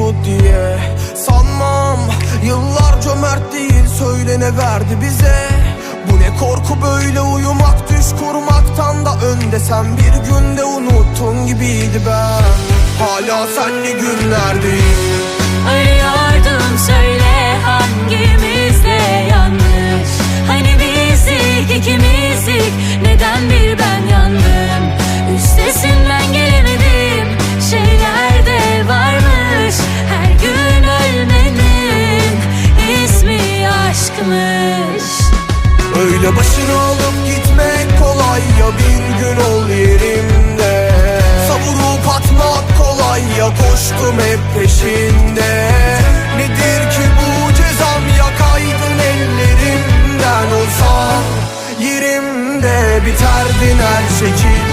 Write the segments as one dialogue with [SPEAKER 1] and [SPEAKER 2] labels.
[SPEAKER 1] tut diye Sanmam. Yıllar cömert değil söylene verdi bize? Bu ne korku böyle uyumak düş kurmaktan da önde. Sen bir günde unuttun gibiydi ben. Hala
[SPEAKER 2] senli günlerdeyim
[SPEAKER 1] Öyle başını alıp gitmek kolay ya bir gün ol yerimde. Savurup atmak kolay ya koştum hep peşinde. Nedir ki bu cezam ya kaydın ellerimden olsa Yerimde biterdin her şekilde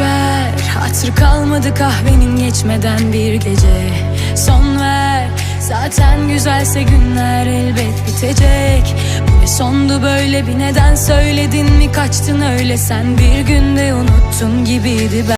[SPEAKER 2] Ver. Hatır kalmadı kahvenin geçmeden bir gece. Son ver. Zaten güzelse günler elbet bitecek. Bu ne sondu böyle bir neden söyledin mi? Kaçtın öyle sen bir günde unuttun gibiydi. ben